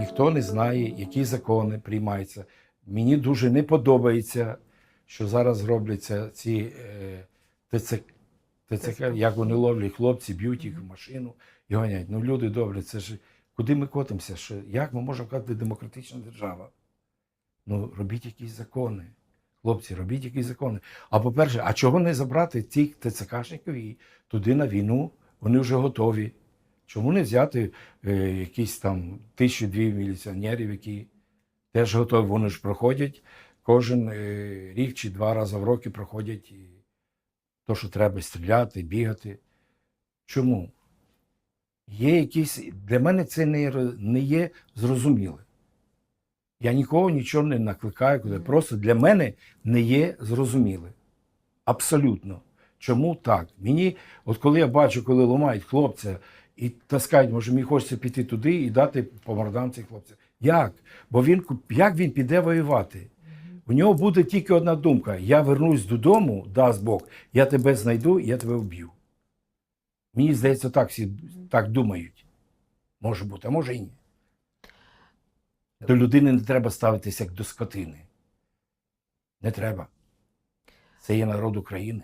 Ніхто не знає, які закони приймаються. Мені дуже не подобається, що зараз робляться ці е, ТЦК, ТЦК, як вони ловлять хлопці, б'ють їх в машину і ганяють. Ну, люди добрі, це ж куди ми котимося? Що, як ми можемо казати демократична держава? Ну, робіть якісь закони. Хлопці, робіть якісь закони. А по-перше, а чого не забрати цих ТЦКшників і туди на війну? Вони вже готові. Чому не взяти е, якісь там тисячу-дві міліціонерів, які теж готові, вони ж проходять кожен е, рік чи два рази в роки проходять і то, що треба стріляти, бігати. Чому? Є якісь. Для мене це не, не є зрозуміле. Я нікого нічого не накликаю, куди. просто для мене не є зрозуміле. Абсолютно. Чому так? Мені, от коли я бачу, коли ламають хлопця і таскають, може, мені хочеться піти туди і дати по мордам цих хлопців. Як? Бо він як він піде воювати? У нього буде тільки одна думка: я вернусь додому, дасть Бог, я тебе знайду я тебе вб'ю. Мені здається, так всі так думають. Може бути, а може і ні. До людини не треба ставитися як до скотини. Не треба. Це є народ України.